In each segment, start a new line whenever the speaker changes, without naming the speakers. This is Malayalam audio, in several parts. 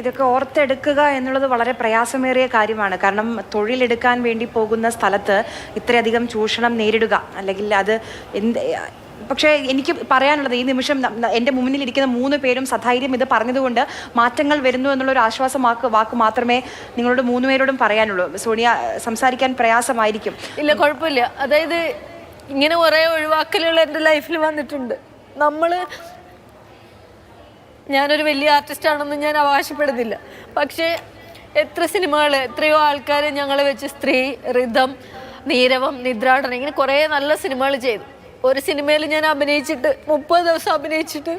ഇതൊക്കെ ഓർത്തെടുക്കുക എന്നുള്ളത് വളരെ പ്രയാസമേറിയ കാര്യമാണ്. കാരണം തൊഴിലെടുക്കാൻ വേണ്ടി പോകുന്ന സ്ഥലത്ത് ഇത്രയധികം ചൂഷണം നേരിടുക. അല്ലെങ്കിൽ അത് എന്ത് പക്ഷേ എനിക്ക് പറയാനുള്ളത് ഈ നിമിഷം എന്റെ മുന്നിൽ മുന്നിലിരിക്കുന്ന മൂന്ന് പേരും സധൈര്യം ഇത് പറഞ്ഞതുകൊണ്ട് മാറ്റങ്ങൾ വരുന്നു എന്നുള്ളൊരു ആശ്വാസം വാക്ക് വാക്ക് മാത്രമേ നിങ്ങളോട് മൂന്ന് പേരോടും പറയാനുള്ളൂ. സോണിയ സംസാരിക്കാൻ പ്രയാസമായിരിക്കും.
ഇല്ല കുഴപ്പമില്ല. അതായത് ഇങ്ങനെ കുറേ ഒഴിവാക്കലുകൾ എന്റെ ലൈഫിൽ വന്നിട്ടുണ്ട്. നമ്മൾ ഞാനൊരു വലിയ ആർട്ടിസ്റ്റ് ആണെന്ന് ഞാൻ അവകാശപ്പെടുന്നില്ല. പക്ഷേ എത്ര സിനിമകൾ എത്രയോ ആൾക്കാർ ഞങ്ങളെ വെച്ച് സ്ത്രീ ഋതം നീരവം നിദ്രാടനം ഇങ്ങനെ കുറേ നല്ല സിനിമകൾ ചെയ്തു. ഒരു സിനിമയിൽ ഞാൻ അഭിനയിച്ചിട്ട് മുപ്പത് ദിവസം അഭിനയിച്ചിട്ട്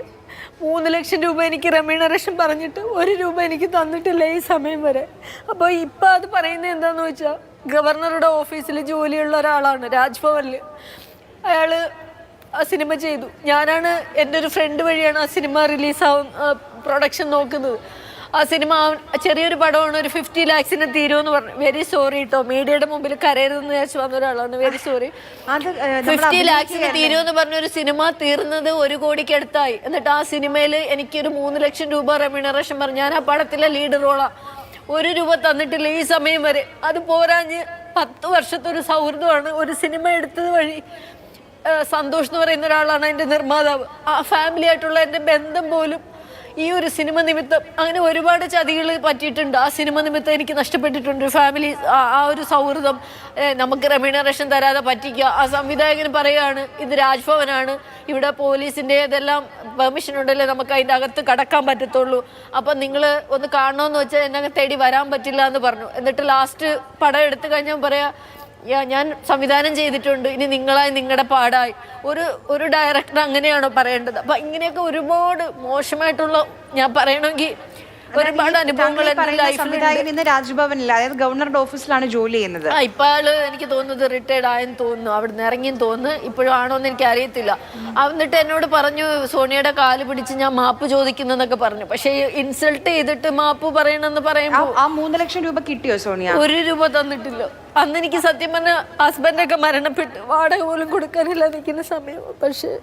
മൂന്ന് ലക്ഷം രൂപ എനിക്ക് റെമ്യൂണറേഷൻ പറഞ്ഞിട്ട് ഒരു രൂപ എനിക്ക് തന്നിട്ടില്ല ഈ സമയം വരെ. അപ്പോൾ ഇപ്പം അത് പറയുന്നത് എന്താണെന്ന് വെച്ചാൽ ഗവർണറുടെ ഓഫീസിൽ ജോലിയുള്ള ഒരാളാണ് രാജ്ഭവനിൽ അയാൾ ആ സിനിമ ചെയ്തു. ഞാനാണ് എന്റെ ഒരു ഫ്രണ്ട് വഴിയാണ് ആ സിനിമ റിലീസാവും പ്രൊഡക്ഷൻ നോക്കുന്നത്. ആ സിനിമ ചെറിയൊരു പടമാണ് ഒരു ഫിഫ്റ്റി ലാക്സിന് തീരുമെന്ന് പറഞ്ഞു. വെരി സോറി കേട്ടോ മീഡിയയുടെ മുമ്പിൽ കരയരുതെന്ന് വിചാരിച്ചു വന്ന ഒരാളാണ് വെരി സോറി ഫിഫ്റ്റി ലാക്സിന് തീരുമെന്ന് പറഞ്ഞ ഒരു സിനിമ തീർന്നത് ഒരു കോടിക്ക് അടുത്തായി എന്നിട്ട് ആ സിനിമയിൽ എനിക്കൊരു മൂന്ന് ലക്ഷം രൂപ റെമ്യൂണറേഷൻ പറഞ്ഞു. ഞാൻ ആ പടത്തിലെ ലീഡ് റോളാണ് ഒരു രൂപ തന്നിട്ടില്ല ഈ സമയം വരെ. അത് പോരാഞ്ഞ് പത്ത് വർഷത്തെ ഒരു സൗഹൃദമാണ് ഒരു സിനിമ എടുത്തത് വഴി സന്തോഷ് എന്ന് പറയുന്ന ഒരാളാണ് എന്റെ നിർമ്മാതാവ്. ആ ഫാമിലി ആയിട്ടുള്ള എന്റെ ബന്ധം പോലും ഈ ഒരു സിനിമ നിമിത്തം അങ്ങനെ ഒരുപാട് ചതികൾ പറ്റിയിട്ടുണ്ട്. ആ സിനിമ നിമിത്തം എനിക്ക് നഷ്ടപ്പെട്ടിട്ടുണ്ട്. ഫാമിലി ആ ഒരു സൗഹൃദം നമുക്ക് റെമ്യൂണറേഷൻ തരാതെ പറ്റിക്കുക. ആ സംവിധായകൻ പറയുകയാണ് ഇത് രാജ്ഭവനാണ്. ഇവിടെ പോലീസിന്റെ ഇതെല്ലാം പെർമിഷൻ ഉണ്ടല്ലേ? നമുക്ക് അതിന്റെ അകത്ത് കടക്കാൻ പറ്റത്തുള്ളൂ. അപ്പം നിങ്ങൾ ഒന്ന് കാണണമെന്ന് വെച്ചാൽ എന്നെ തേടി വരാൻ പറ്റില്ല എന്ന് പറഞ്ഞു. എന്നിട്ട് ലാസ്റ്റ് പടം എടുത്തു കഴിഞ്ഞാൽ പറയാ "യാ, ഞാൻ സംവിധാനം ചെയ്തിട്ടുണ്ട്. ഇനി നിങ്ങളായി നിങ്ങളുടെ പാടായി. ഒരു ഒരു ഡയറക്ടർ അങ്ങനെയാണോ പറയേണ്ടത്? അപ്പം ഇങ്ങനെയൊക്കെ ഒരുപാട് മോശമായിട്ടുള്ള ഞാൻ പറയണമെങ്കിൽ ഒരുപാട് അനുഭവങ്ങൾ
സംവിധായകൻ ഇന്ന് രാജ്ഭവനിൽ അതായത് ഗവർണറുടെ ഓഫീസിലാണ് ജോലി ചെയ്യുന്നത്.
ഇപ്പൊ ആൾ എനിക്ക് തോന്നുന്നത് റിട്ടയർഡ് ആയെന്ന് തോന്നുന്നു. അവിടെ ഇറങ്ങിയെന്ന് തോന്നുന്നു. ഇപ്പോഴും ആണോ എന്ന് എനിക്ക് അറിയത്തില്ല. എന്നിട്ട് എന്നോട് പറഞ്ഞു സോണിയുടെ കാൽ പിടിച്ച് ഞാൻ മാപ്പ് ചോദിക്കുന്നൊക്കെ പറഞ്ഞു. പക്ഷേ ഇൻസൾട്ട് ചെയ്തിട്ട് മാപ്പ് പറയണമെന്ന് പറയുമ്പോൾ
ആ മൂന്ന് ലക്ഷം രൂപ കിട്ടിയോ സോണിയ?
ഒരു രൂപ തന്നിട്ടില്ല. അന്ന് എനിക്ക് സത്യം പറഞ്ഞ ഹസ്ബൻഡൊക്കെ മരണപ്പെട്ട് വാടക പോലും കൊടുക്കാനില്ല നിൽക്കുന്ന സമയം. പക്ഷെ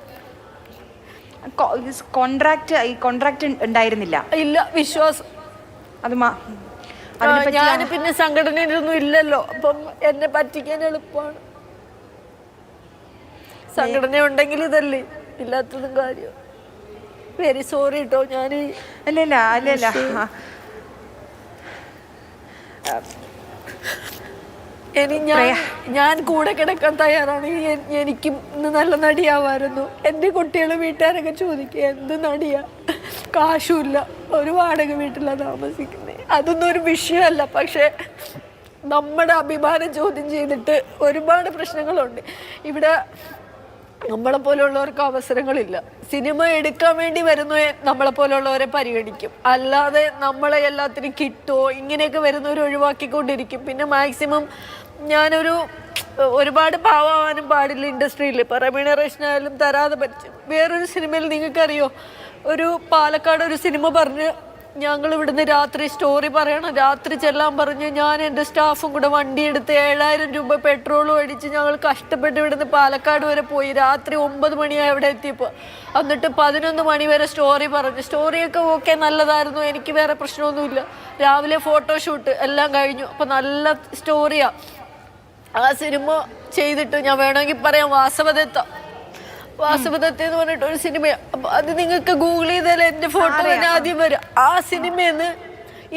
കോൺട്രാക്ട് ഈ കോൺട്രാക്ട് ഉണ്ടായിരുന്നില്ല.
ഇല്ല വിശ്വാസം.
അത്
ഞാൻ പിന്നെ സംഘടനയിലൊന്നും ഇല്ലല്ലോ. അപ്പം എന്നെ പറ്റിക്കാൻ എളുപ്പമാണ്. സംഘടന ഉണ്ടെങ്കിൽ ഇതല്ലേ ഇല്ലാത്തതും കാര്യം. വെരി സോറി കേട്ടോ ഞാൻ
അല്ലല്ല അല്ലല്ല. അല്ല അല്ല
ഇനി ഞാൻ ഞാൻ കൂടെ കിടക്കാൻ തയ്യാറാണ്. എനിക്കും ഇന്ന് നല്ല നടിയാവായിരുന്നു. എന്റെ കുട്ടികൾ വീട്ടുകാരൊക്കെ ചോദിക്കുക എന്ത് നടിയാ? കാശുമില്ല. ഒരു വാടക വീട്ടിലാണ് താമസിക്കുന്നത് അതൊന്നും ഒരു വിഷയമല്ല. പക്ഷേ നമ്മുടെ അഭിമാനം ചോദ്യം ചെയ്തിട്ട് ഒരുപാട് പ്രശ്നങ്ങളുണ്ട്. ഇവിടെ നമ്മളെ പോലുള്ളവർക്ക് അവസരങ്ങളില്ല. സിനിമ എടുക്കാൻ വേണ്ടി വരുന്നു നമ്മളെ പോലുള്ളവരെ പരിഗണിക്കും. അല്ലാതെ നമ്മളെ എല്ലാത്തിനും കിട്ടോ ഇങ്ങനെയൊക്കെ വരുന്നവർ ഒഴിവാക്കിക്കൊണ്ടിരിക്കും. പിന്നെ മാക്സിമം ഞാനൊരു ഒരുപാട് പാവാനും പാടില്ല ഇൻഡസ്ട്രിയിൽ ഇപ്പോൾ റെമ്യൂണറേഷൻ ആയാലും തരാതെ പറ്റും വേറൊരു സിനിമയിൽ നിങ്ങൾക്കറിയോ? ഒരു പാലക്കാട് ഒരു സിനിമ പറഞ്ഞ് ഞങ്ങൾ ഇവിടുന്ന് രാത്രി സ്റ്റോറി പറയണം. രാത്രി ചെല്ലാൻ പറഞ്ഞ് ഞാൻ എന്റെ സ്റ്റാഫും കൂടെ വണ്ടി എടുത്ത് ഏഴായിരം രൂപ പെട്രോളും അടിച്ച് ഞങ്ങൾ കഷ്ടപ്പെട്ട് ഇവിടുന്ന് പാലക്കാട് വരെ പോയി. രാത്രി ഒമ്പത് മണിയായി അവിടെ എത്തിയപ്പോൾ എന്നിട്ട് പതിനൊന്ന് മണി വരെ സ്റ്റോറി പറഞ്ഞു. സ്റ്റോറിയൊക്കെ ഓക്കെ നല്ലതായിരുന്നു. എനിക്ക് വേറെ പ്രശ്നമൊന്നുമില്ല. രാവിലെ ഫോട്ടോഷൂട്ട് എല്ലാം കഴിഞ്ഞു. അപ്പോൾ നല്ല സ്റ്റോറിയാണ് ആ സിനിമ ചെയ്തിട്ട് ഞാൻ വേണമെങ്കിൽ പറയാം വാസവദത്ത. വാസവദത്ത എന്ന് പറഞ്ഞിട്ട് ഒരു സിനിമയാണ് അപ്പൊ അത് നിങ്ങൾക്ക് ഗൂഗിൾ ചെയ്താൽ എന്റെ ഫോട്ടോ തന്നെ ആദ്യം വരും. ആ സിനിമയെന്ന്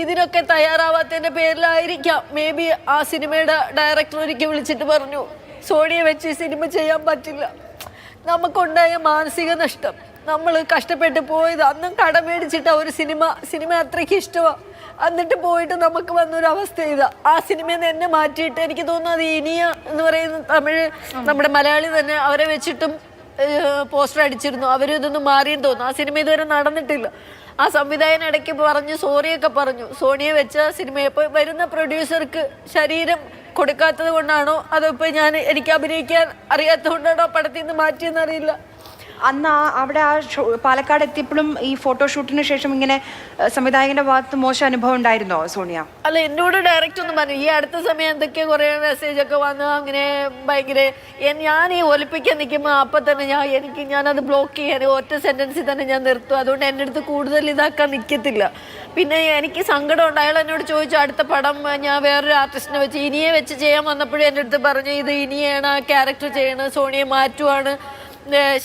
ഇതിനൊക്കെ തയ്യാറാവാത്തതിന്റെ പേരിലായിരിക്കാം. മേ ബി ആ സിനിമയുടെ ഡയറക്ടർ ഒരിക്കൽ വിളിച്ചിട്ട് പറഞ്ഞു സോണിയെ വെച്ച് സിനിമ ചെയ്യാൻ പറ്റില്ല. നമുക്കുണ്ടായ മാനസിക നഷ്ടം. നമ്മൾ കഷ്ടപ്പെട്ട് പോയത് അന്നും കട മേടിച്ചിട്ട ഒരു സിനിമ സിനിമ അത്രയ്ക്ക് ഇഷ്ടമാണ് എന്നിട്ട് പോയിട്ട് നമുക്ക് വന്നൊരു അവസ്ഥ ഇതാ. ആ സിനിമയിൽ നിന്ന് എന്നെ മാറ്റിയിട്ട് എനിക്ക് തോന്നുന്നു അത് ഇനിയ എന്ന് പറയുന്ന തമിഴ് നമ്മുടെ മലയാളി തന്നെ അവരെ വെച്ചിട്ടും പോസ്റ്റർ അടിച്ചിരുന്നു. അവരും ഇതൊന്നും മാറിയെന്ന് തോന്നുന്നു. ആ സിനിമ ഇതുവരെ നടന്നിട്ടില്ല. ആ സംവിധായകൻ ഇടയ്ക്ക് പറഞ്ഞു സോറിയൊക്കെ പറഞ്ഞു. സോണിയെ വെച്ച സിനിമ ഇപ്പോൾ വരുന്ന പ്രൊഡ്യൂസർക്ക് ശരീരം കൊടുക്കാത്തത് കൊണ്ടാണോ? അതോ ഇപ്പോൾ ഞാൻ എനിക്ക് അഭിനയിക്കാൻ അറിയാത്തത് കൊണ്ടാണോ പടത്തിൽ നിന്ന് മാറ്റിയെന്ന് അറിയില്ല.
അന്ന് ആ അവിടെ ആ പാലക്കാട് എത്തിയപ്പോഴും ഈ ഫോട്ടോഷൂട്ടിന് ശേഷം ഇങ്ങനെ സംവിധായകന്റെ ഭാഗത്ത് മോശം അനുഭവം ഉണ്ടായിരുന്നോ സോണിയ?
അല്ല എന്നോട് ഡയറക്റ്റ് ഒന്നും പറഞ്ഞു. ഈ അടുത്ത സമയം എന്തൊക്കെ കുറേ മെസ്സേജ് ഒക്കെ വന്ന്. അങ്ങനെ ഭയങ്കര ഞാൻ ഈ ഒലിപ്പിക്കാൻ നിൽക്കുമ്പോൾ അപ്പം തന്നെ ഞാൻ എനിക്ക് ഞാൻ അത് ബ്ലോക്ക് ചെയ്യാൻ ഒറ്റ സെന്റൻസിൽ തന്നെ ഞാൻ നിർത്തും. അതുകൊണ്ട് എന്റെ അടുത്ത് കൂടുതൽ ഇതാക്കാൻ നിൽക്കത്തില്ല. പിന്നെ എനിക്ക് സങ്കടം ഉണ്ട്. അയാൾ എന്നോട് ചോദിച്ചു അടുത്ത പടം ഞാൻ വേറൊരു ആർട്ടിസ്റ്റിനെ വെച്ച് ഇനിയെ വെച്ച് ചെയ്യാൻ വന്നപ്പോഴും എന്റെ അടുത്ത് പറഞ്ഞു ഇത് ഇനിയാണ് ആ ക്യാരക്ടർ ചെയ്യണത്. സോണിയെ മാറ്റുവാണ്.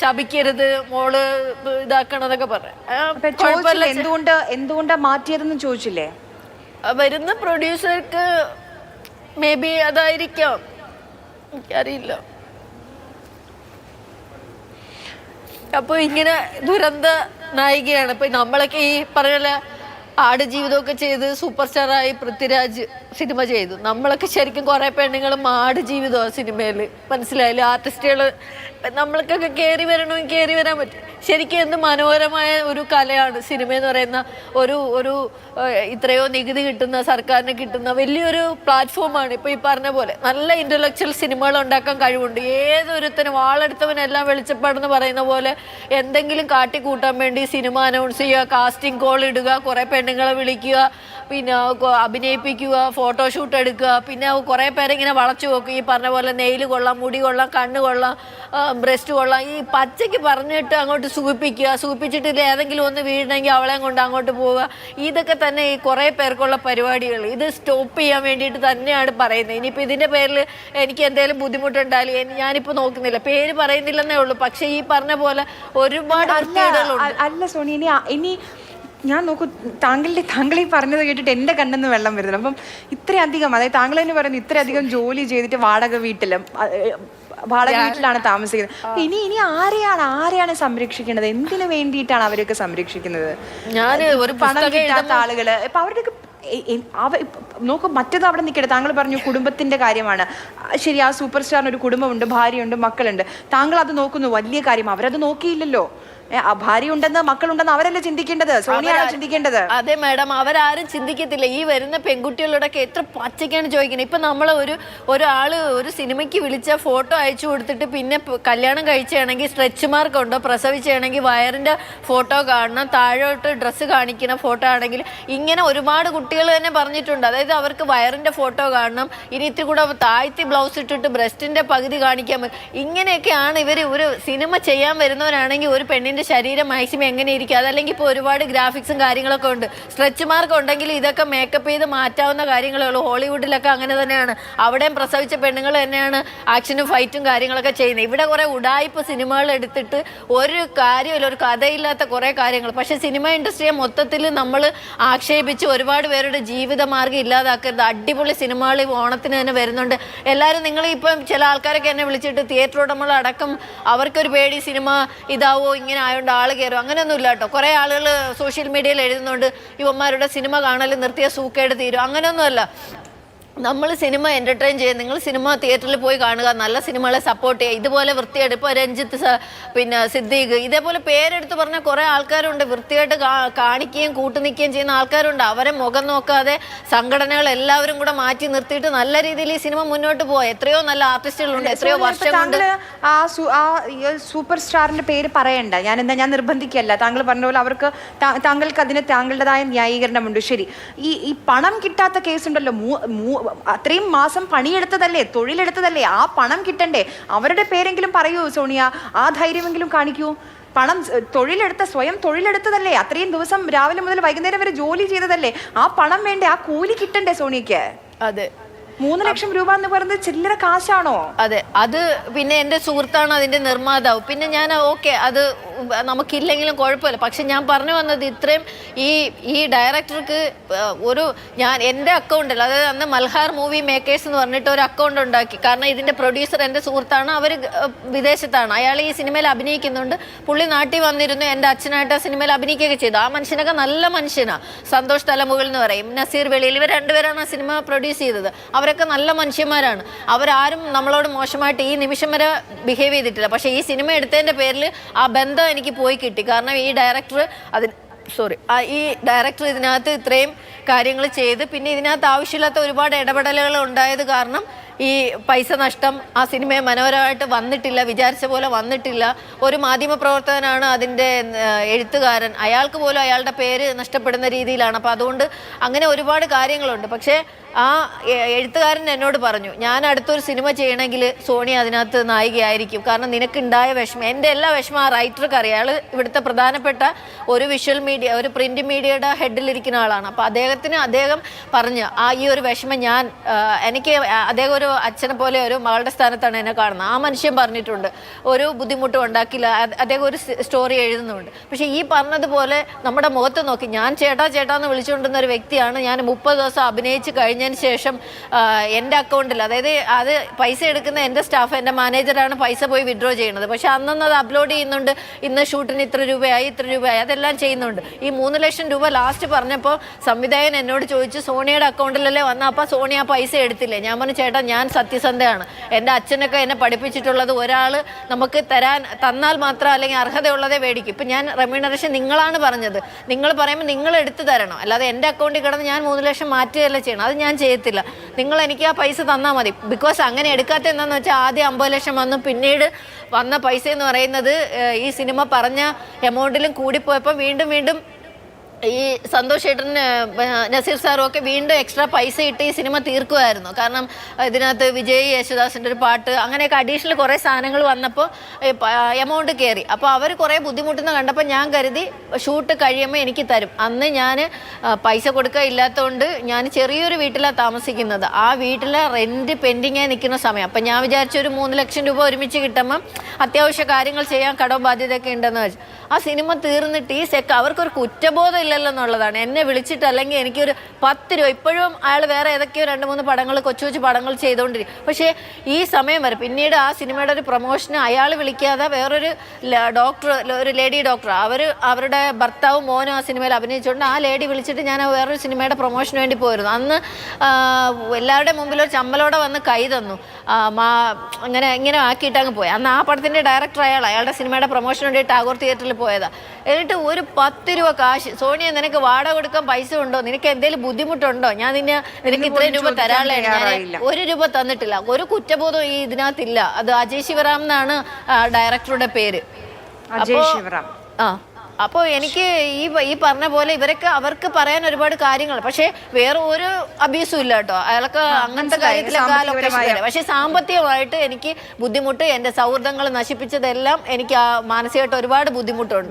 ശപിക്കരുത് മോൾ ഇതാക്കണം എന്നൊക്കെ പറഞ്ഞു
എന്തുകൊണ്ട് എന്തുകൊണ്ടാ മാറ്റിയതെന്ന് ചോദിച്ചില്ലേ?
വരുന്ന പ്രൊഡ്യൂസർക്ക് മേ ബി അതായിരിക്കാം. എനിക്കറിയില്ല. അപ്പോൾ ഇങ്ങനെ ദുരന്ത നായികയാണ്. ഇപ്പൊ നമ്മളൊക്കെ ഈ പറഞ്ഞ ആട് ജീവിതമൊക്കെ ചെയ്ത് സൂപ്പർ സ്റ്റാറായി പൃഥ്വിരാജ് സിനിമ ചെയ്തു. നമ്മളൊക്കെ ശരിക്കും കുറേ പെണ്ണുങ്ങളും ആട് ജീവിതമാണ് സിനിമയിൽ മനസ്സിലായില്ല? ആർട്ടിസ്റ്റുകൾ നമ്മൾക്കൊക്കെ കയറി വരണമെങ്കിൽ കയറി വരാൻ പറ്റും. ശരിക്കും എന്ത് മനോഹരമായ ഒരു കലയാണ് സിനിമ എന്ന് പറയുന്ന ഒരു ഒരു ഇത്രയോ നികുതി കിട്ടുന്ന സർക്കാരിന് കിട്ടുന്ന വലിയൊരു പ്ലാറ്റ്ഫോമാണ് ഇപ്പോൾ ഈ പറഞ്ഞ പോലെ. നല്ല ഇന്റലക്ച്വൽ സിനിമകൾ ഉണ്ടാക്കാൻ കഴിവുണ്ട്. ഏതൊരുത്തനും വാളെടുത്തവനെല്ലാം വെളിച്ചപ്പാടെന്ന് പറയുന്ന പോലെ എന്തെങ്കിലും കാട്ടിക്കൂട്ടാൻ വേണ്ടി സിനിമ അനൗൺസ് ചെയ്യുക കാസ്റ്റിംഗ് കോൾ ഇടുക കുറേ പെണ്ണുങ്ങളെ വിളിക്കുക പിന്നെ അഭിനയിപ്പിക്കുക ഫോട്ടോഷൂട്ട് എടുക്കുക പിന്നെ കുറേ പേരെ ഇങ്ങനെ വളച്ചു നോക്കും. ഈ പറഞ്ഞ പോലെ നെയിൽ കൊള്ളാം മുടി കൊള്ളാം കണ്ണ് കൊള്ളാം ബ്രസ്റ്റ് കൊള്ളാം. ഈ പച്ചയ്ക്ക് പറഞ്ഞിട്ട് അങ്ങോട്ട് സൂപ്പിക്കുക സൂപ്പിച്ചിട്ട് ഇതിൽ ഏതെങ്കിലും ഒന്ന് വീഴണമെങ്കിൽ അവളെ കൊണ്ട് അങ്ങോട്ട് പോവുക. ഇതൊക്കെ തന്നെ ഈ കുറേ പേർക്കുള്ള പരിപാടികൾ. ഇത് സ്റ്റോപ്പ് ചെയ്യാൻ വേണ്ടിയിട്ട് തന്നെയാണ് പറയുന്നത്. ഇനിയിപ്പോൾ ഇതിന്റെ പേരിൽ എനിക്ക് എന്തെങ്കിലും ബുദ്ധിമുട്ടുണ്ടായാലും ഞാനിപ്പോൾ നോക്കുന്നില്ല. പേര് പറയുന്നില്ലെന്നേ ഉള്ളൂ. പക്ഷേ ഈ പറഞ്ഞ പോലെ ഒരുപാട്
അല്ല സോണി ഇനി ഇനി ഞാൻ നോക്കൂ താങ്കളുടെ താങ്കൾ ഈ പറഞ്ഞത് കേട്ടിട്ട് എന്റെ കണ്ണെന്ന് വെള്ളം വരുന്നത് അപ്പം ഇത്രയധികം അതായത് താങ്കൾ തന്നെ പറയുന്നത് ഇത്രയധികം ജോലി ചെയ്തിട്ട് വാടക വീട്ടിലും വാടക വീട്ടിലാണ് താമസിക്കുന്നത്. അപ്പൊ ഇനി ഇനി ആരെയാണ് ആരെയാണ് സംരക്ഷിക്കേണ്ടത്? എന്തിനു വേണ്ടിയിട്ടാണ് അവരൊക്കെ സംരക്ഷിക്കുന്നത്?
ഞാൻ ഒരു
പണം കിട്ടാത്ത ആളുകൾ ഇപ്പൊ അവരുടെയൊക്കെ അവ നോക്കൂ മറ്റേത് അവിടെ നിൽക്കട്ടെ. താങ്കൾ പറഞ്ഞു കുടുംബത്തിന്റെ കാര്യമാണ്. ശരി ആ സൂപ്പർ സ്റ്റാറിന് ഒരു കുടുംബമുണ്ട് ഭാര്യയുണ്ട് മക്കളുണ്ട്. താങ്കൾ അത് നോക്കുന്നു വലിയ കാര്യം. അവരത് നോക്കിയില്ലല്ലോ. ആ ഭാര്യ ഉണ്ടെന്ന് മക്കളുണ്ടെന്ന് അവരല്ലേ ചിന്തിക്കേണ്ടത്? സോണിയാണ് ചിന്തിക്കേണ്ടത്?
അതെ മാഡം അവരാരും ചിന്തിക്കത്തില്ല. ഈ വരുന്ന പെൺകുട്ടികളോടൊക്കെ എത്ര പച്ചയ്ക്കാണ് ചോദിക്കുന്നത്. ഇപ്പൊ നമ്മൾ ഒരു ഒരാൾ ഒരു സിനിമയ്ക്ക് വിളിച്ച ഫോട്ടോ അയച്ചു കൊടുത്തിട്ട് പിന്നെ കല്യാണം കഴിച്ചാണെങ്കിൽ സ്ട്രെച്ച് മാർക്ക് ഉണ്ടോ? പ്രസവിച്ചാണെങ്കിൽ വയറിന്റെ ഫോട്ടോ കാണണം താഴോട്ട് ഡ്രസ്സ് കാണിക്കുന്ന ഫോട്ടോ ആണെങ്കിൽ. ഇങ്ങനെ ഒരുപാട് കുട്ടികൾ തന്നെ പറഞ്ഞിട്ടുണ്ട്. അതായത് അവർക്ക് വയറിന്റെ ഫോട്ടോ കാണണം. ഇനി ഇത്തിരി കൂടെ താഴ്ത്തി ബ്ലൗസ് ഇട്ടിട്ട് ബ്രസ്റ്റിന്റെ പകുതി കാണിക്കാൻ ഇങ്ങനെയൊക്കെയാണ് ഇവർ ഒരു സിനിമ ചെയ്യാൻ വരുന്നവരാണെങ്കിൽ ഒരു പെണ്ണിന്റെ ശരീരം മാക്സിമം എങ്ങനെ ഇരിക്കും അതല്ലെങ്കിൽ ഇപ്പോൾ ഒരുപാട് ഗ്രാഫിക്സും കാര്യങ്ങളൊക്കെ ഉണ്ട്. സ്ട്രെച്ച് മാർക്ക് ഉണ്ടെങ്കിൽ ഇതൊക്കെ മേക്കപ്പ് ചെയ്ത് മാറ്റാവുന്ന കാര്യങ്ങളേ ഉള്ളൂ. ഹോളിവുഡിലൊക്കെ അങ്ങനെ തന്നെയാണ്. അവിടെയും പ്രസവിച്ച പെണ്ണുങ്ങൾ തന്നെയാണ് ആക്ഷനും ഫൈറ്റും കാര്യങ്ങളൊക്കെ ചെയ്യുന്നത്. ഇവിടെ കുറേ ഉടായ്പ സിനിമകൾ എടുത്തിട്ട് ഒരു കാര്യമില്ല ഒരു കഥയില്ലാത്ത കുറേ കാര്യങ്ങൾ. പക്ഷേ സിനിമ ഇൻഡസ്ട്രിയെ മൊത്തത്തിൽ നമ്മൾ ആക്ഷേപിച്ച് ഒരുപാട് പേരുടെ ജീവിതമാർഗം ഇല്ലാതാക്കരുത്. അടിപൊളി സിനിമകൾ ഈ ഓണത്തിന് തന്നെ വരുന്നുണ്ട്. എല്ലാവരും നിങ്ങൾ ഇപ്പം ചില ആൾക്കാരൊക്കെ എന്നെ വിളിച്ചിട്ട് തിയേറ്റർ ഉടമകൾ അടക്കം അവർക്കൊരു പേടി സിനിമ ഇതാവോ? ഇങ്ങനെ ആയതുകൊണ്ട് ആൾ കയറും അങ്ങനെയൊന്നും ഇല്ല കേട്ടോ. കുറേ ആളുകൾ സോഷ്യൽ മീഡിയയിൽ എഴുതുന്നുണ്ട് ഇവന്മാരുടെ സിനിമ കാണൽ നിർത്തിയ സൂക്കേട് തീരും. അങ്ങനെയൊന്നുമല്ല. നമ്മൾ സിനിമ എന്റർടൈൻ ചെയ്യുക നിങ്ങൾ സിനിമ തിയേറ്ററിൽ പോയി കാണുക നല്ല സിനിമകളെ സപ്പോർട്ട് ചെയ്യുക ഇതുപോലെ വൃത്തിയായിട്ട് ഇപ്പോൾ രഞ്ജിത്ത് പിന്നെ സിദ്ദീഖ് ഇതേപോലെ പേരെടുത്ത് പറഞ്ഞ കുറേ ആൾക്കാരുണ്ട് വൃത്തിയായിട്ട് കാണിക്കുകയും കൂട്ടുനിൽക്കുകയും ചെയ്യുന്ന ആൾക്കാരുണ്ട്. അവരെ മുഖം നോക്കാതെ സംഘടനകൾ എല്ലാവരും കൂടെ മാറ്റി നിർത്തിയിട്ട് നല്ല രീതിയിൽ ഈ സിനിമ മുന്നോട്ട് പോവാം. എത്രയോ നല്ല ആർട്ടിസ്റ്റുകളുണ്ട് എത്രയോ വർഷം കൊണ്ട്
ആ സൂപ്പർ സ്റ്റാറിന്റെ പേര് പറയണ്ട. ഞാൻ എന്താ ഞാൻ നിർബന്ധിക്കല്ല. താങ്കൾ പറഞ്ഞ പോലെ അവർക്ക് താങ്കൾക്ക് അതിന് താങ്കളുടേതായ ന്യായീകരണമുണ്ട്. ശരി. ഈ ഈ പണം കിട്ടാത്ത കേസ് ഉണ്ടല്ലോ. മൂ- മൂ- അത്രയും മാസം പണിയെടുത്തതല്ലേ തൊഴിലെടുത്തതല്ലേ ആ പണം കിട്ടണ്ടേ? അവരുടെ പേരെങ്കിലും പറയൂ സോണിയ. ആ ധൈര്യമെങ്കിലും കാണിക്കൂ. പണം തൊഴിലെടുത്ത സ്വയം തൊഴിലെടുത്തതല്ലേ? അത്രയും ദിവസം രാവിലെ മുതൽ വൈകുന്നേരം വരെ ജോലി ചെയ്തതല്ലേ? ആ പണം വേണ്ടേ ആ കൂലി കിട്ടണ്ടേ സോണിയക്ക്
അതെ.
മൂന്ന് ലക്ഷം രൂപ എന്ന് പറയുന്നത് ചില്ലറ കാശാണോ?
അതെ അത് പിന്നെ എന്റെ സുഹൃത്താണ് അതിന്റെ നിർമ്മാതാവ്. പിന്നെ ഞാൻ ഓക്കെ അത് നമുക്കില്ലെങ്കിലും കുഴപ്പമില്ല. പക്ഷെ ഞാൻ പറഞ്ഞു വന്നത് ഇത്രയും ഈ ഈ ഡയറക്ടർക്ക് ഒരു ഞാൻ എന്റെ അക്കൗണ്ടിൽ അതായത് അന്ന് മൽഹാർ മൂവി മേക്കേഴ്സ് എന്ന് പറഞ്ഞിട്ട് ഒരു അക്കൗണ്ട് ഉണ്ടാക്കി. കാരണം ഇതിന്റെ പ്രൊഡ്യൂസർ എന്റെ സുഹൃത്താണ് അവർ വിദേശത്താണ്. അയാൾ ഈ സിനിമയിൽ അഭിനയിക്കുന്നുണ്ട്. പുള്ളി നാട്ടിൽ വന്നിരുന്നു എന്റെ അച്ഛനായിട്ട് ആ സിനിമയിൽ അഭിനയിക്കുകയൊക്കെ ചെയ്തു. ആ മനുഷ്യനൊക്കെ നല്ല മനുഷ്യനാണ് സന്തോഷ് തലമുകൾ എന്ന് പറയും. നസീർ വെളിയിൽ ഇവർ രണ്ടുപേരാണ് ആ സിനിമ പ്രൊഡ്യൂസ് ചെയ്തത്. അവരൊക്കെ നല്ല മനുഷ്യന്മാരാണ്. അവരാരും നമ്മളോട് മോശമായിട്ട് ഈ നിമിഷം വരെ ബിഹേവ് ചെയ്തിട്ടില്ല. പക്ഷേ ഈ സിനിമ എടുത്തതിന്റെ പേരിൽ ആ ബന്ധം എനിക്ക് പോയി കിട്ടി. കാരണം ഈ ഡയറക്ടർ അതിന് സോറി ഈ ഡയറക്ടർ ഇതിനകത്ത് ഇത്രയും കാര്യങ്ങൾ ചെയ്ത് പിന്നെ ഇതിനകത്ത് ആവശ്യമില്ലാത്ത ഒരുപാട് ഇടപെടലുകൾ ഉണ്ടായത് കാരണം ഈ പൈസ നഷ്ടം ആ സിനിമയെ മനോഹരമായിട്ട് വന്നിട്ടില്ല വിചാരിച്ച പോലെ വന്നിട്ടില്ല. ഒരു മാധ്യമ പ്രവർത്തകനാണ് അതിന്റെ എഴുത്തുകാരൻ. അയാൾക്ക് പോലും അയാളുടെ പേര് നഷ്ടപ്പെടുന്ന രീതിയിലാണ്. അപ്പോൾ അതുകൊണ്ട് അങ്ങനെ ഒരുപാട് കാര്യങ്ങളുണ്ട്. പക്ഷേ ആ എഴുത്തുകാരൻ എന്നോട് പറഞ്ഞു ഞാൻ അടുത്തൊരു സിനിമ ചെയ്യണമെങ്കിൽ സോണി അതിനകത്ത് നായികയായിരിക്കും. കാരണം നിനക്കുണ്ടായ വിഷമം എന്റെ എല്ലാ വിഷമം ആ റൈറ്റർക്ക് അറിയാം അയാൾ ഇവിടുത്തെ പ്രധാനപ്പെട്ട ഒരു വിഷ്വൽ മീഡിയ ഒരു പ്രിന്റ് മീഡിയയുടെ ഹെഡിലിരിക്കുന്ന ആളാണ്. അപ്പോൾ അദ്ദേഹത്തിന് അദ്ദേഹം പറഞ്ഞ് ആ ഈ ഒരു വിഷമം ഞാൻ എനിക്ക് അദ്ദേഹം ഒരു അച്ഛനെ പോലെ ഒരു മകളുടെ സ്ഥാനത്താണ് എന്നെ കാണുന്നത്. ആ മനുഷ്യൻ പറഞ്ഞിട്ടുണ്ട് ഒരു ബുദ്ധിമുട്ടും ഉണ്ടാക്കില്ല. അദ്ദേഹം ഒരു സ്റ്റോറി എഴുതുന്നുണ്ട്. പക്ഷേ ഈ പറഞ്ഞതുപോലെ നമ്മുടെ മുഖത്ത് നോക്കി ഞാൻ ചേട്ടാ ചേട്ടാ എന്ന് വിളിച്ചുകൊണ്ടിരുന്ന ഒരു വ്യക്തിയാണ്. ഞാൻ മുപ്പത് ദിവസം അഭിനയിച്ച് കഴിഞ്ഞതിന് ശേഷം എന്റെ അക്കൗണ്ടിൽ അതായത് അത് പൈസ എടുക്കുന്ന എന്റെ സ്റ്റാഫ് എന്റെ മാനേജറാണ് പൈസ പോയി വിഡ്രോ ചെയ്യുന്നത്. പക്ഷെ അന്നൊന്നും അത് അപ്ലോഡ് ചെയ്യുന്നുണ്ട്. ഇന്ന് ഷൂട്ടിന് ഇത്ര രൂപയായി ഇത്ര രൂപയായി അതെല്ലാം ചെയ്യുന്നുണ്ട്. ഈ മൂന്ന് ലക്ഷം രൂപ ലാസ്റ്റ് പറഞ്ഞപ്പോൾ സംവിധായകൻ എന്നോട് ചോദിച്ചു സോണിയുടെ അക്കൗണ്ടിലല്ലേ വന്ന അപ്പോൾ സോണി ആ പൈസ എടുത്തില്ലേ? ഞാൻ പറഞ്ഞു ചേട്ടാ ഞാൻ സത്യസന്ധയാണ്. എന്റെ അച്ഛനൊക്കെ എന്നെ പഠിപ്പിച്ചിട്ടുള്ളത് ഒരാൾ നമുക്ക് തരാൻ തന്നാൽ മാത്രം അല്ലെങ്കിൽ അർഹതയുള്ളതേ മേടിക്കും. ഇപ്പം ഞാൻ റെമ്യൂണറേഷൻ നിങ്ങളാണ് പറഞ്ഞത്. നിങ്ങൾ പറയുമ്പോൾ നിങ്ങൾ എടുത്തു തരണം. അല്ലാതെ എന്റെ അക്കൗണ്ടിൽ കിടന്ന് ഞാൻ മൂന്ന് ലക്ഷം മാറ്റുകയല്ല ചെയ്യണം അത് ഞാൻ ചെയ്യത്തില്ല. നിങ്ങൾ എനിക്ക് ആ പൈസ തന്നാൽ മതി. ബിക്കോസ് അങ്ങനെ എടുക്കാത്ത എന്താണെന്ന് വെച്ചാൽ ആദ്യം അമ്പത് ലക്ഷം വന്നു. പിന്നീട് വന്ന പൈസ എന്ന് പറയുന്നത് ഈ സിനിമ പറഞ്ഞ എമൗണ്ടിലും കൂടിപ്പോയപ്പോൾ വീണ്ടും വീണ്ടും ഈ സന്തോഷ് ഏട്ടന് നസീർ സാറും ഒക്കെ വീണ്ടും എക്സ്ട്രാ പൈസ ഇട്ട് ഈ സിനിമ തീർക്കുമായിരുന്നു. കാരണം ഇതിനകത്ത് വിജയ് യേശുദാസിന്റെ ഒരു പാട്ട് അങ്ങനെയൊക്കെ അഡീഷണൽ കുറേ സാധനങ്ങൾ വന്നപ്പോൾ എമൗണ്ട് കയറി അപ്പോൾ അവർ കുറേ. ബുദ്ധിമുട്ടുന്ന കണ്ടപ്പോൾ ഞാൻ കരുതി ഷൂട്ട് കഴിയുമ്പോൾ എനിക്ക് തരും. അന്ന് ഞാൻ പൈസ കൊടുക്കുക ഇല്ലാത്തതുകൊണ്ട് ഞാൻ ചെറിയൊരു വീട്ടിലാണ് താമസിക്കുന്നത്. ആ വീട്ടിലെ റെന്റ് പെൻഡിങ്ങായി നിൽക്കുന്ന സമയം. അപ്പം ഞാൻ വിചാരിച്ച ഒരു മൂന്ന് ലക്ഷം രൂപ ഒരുമിച്ച് കിട്ടുമ്പം അത്യാവശ്യ കാര്യങ്ങൾ ചെയ്യാൻ കടവും ബാധ്യതയൊക്കെ ഉണ്ടെന്ന് വെച്ചു. ആ സിനിമ തീർന്നിട്ട് ഈ സെക്ക് അവർക്കൊരു കുറ്റബോധം ഇല്ലല്ലോ എന്നുള്ളതാണ്. എന്നെ വിളിച്ചിട്ട് അല്ലെങ്കിൽ എനിക്കൊരു പത്ത് രൂപ ഇപ്പോഴും അയാൾ വേറെ ഏതൊക്കെയോ രണ്ട് മൂന്ന് പടങ്ങൾ കൊച്ചു കൊച്ചു പടങ്ങൾ ചെയ്തുകൊണ്ടിരിക്കും പക്ഷേ ഈ സമയം വരെ പിന്നീട് ആ സിനിമയുടെ ഒരു പ്രൊമോഷന് അയാൾ വിളിക്കാതെ വേറൊരു ഡോക്ടർ ഒരു ലേഡി ഡോക്ടർ അവർ അവരുടെ ഭർത്താവും മോനും ആ സിനിമയിൽ അഭിനയിച്ചുകൊണ്ട് ആ ലേഡി വിളിച്ചിട്ട് ഞാൻ വേറൊരു സിനിമയുടെ പ്രൊമോഷന് വേണ്ടി പോയിരുന്നു. അന്ന് എല്ലാവരുടെയും എല്ലാവരുടെ മുമ്പിൽ ഒരു ചമ്മലോടെ വന്ന് കൈ തന്നു. അങ്ങനെ ഇങ്ങനെ ആക്കിയിട്ട് അങ്ങ് പോയി. അന്ന് ആ പടത്തിന്റെ ഡയറക്ടർ അയാൾ അയാളുടെ സിനിമയുടെ പ്രൊമോഷന് വേണ്ടി ടാഗോർ തിയേറ്ററിൽ പോയതാണ് എന്നിട്ട് ഒരു പത്ത് രൂപ കാശ് സോണിയ നിനക്ക് വാടക കൊടുക്കാൻ പൈസ ഉണ്ടോ? നിനക്ക് എന്തെങ്കിലും ബുദ്ധിമുട്ടുണ്ടോ? ഞാൻ നിന്നെ നിനക്ക് ഇത്രയും രൂപ തരാനുള്ള ഞാൻ ഒരു രൂപ തന്നിട്ടില്ല. ഒരു കുറ്റബോധം ഈ ഇതിനകത്തില്ല. അത് അജയ് ശിവറാം എന്നാണ് ഡയറക്ടറുടെ പേര്.
അജയ് ശിവറാം.
ആ അപ്പോൾ എനിക്ക് ഈ ഈ പറഞ്ഞ പോലെ ഇവരൊക്കെ അവർക്ക് പറയാൻ ഒരുപാട് കാര്യങ്ങൾ. പക്ഷേ വേറെ ഒരു അബ്യൂസും ഇല്ല കേട്ടോ. അയാൾക്ക് അങ്ങനത്തെ. കാര്യത്തിലൊക്കെ പക്ഷെ ലൊക്കേഷൻ പക്ഷേ സാമ്പത്തികമായിട്ട് എനിക്ക് ബുദ്ധിമുട്ട് എന്റെ സൗഹൃദങ്ങൾ നശിപ്പിച്ചതെല്ലാം എനിക്ക് ആ മാനസികമായിട്ട് ഒരുപാട് ബുദ്ധിമുട്ടുണ്ട്.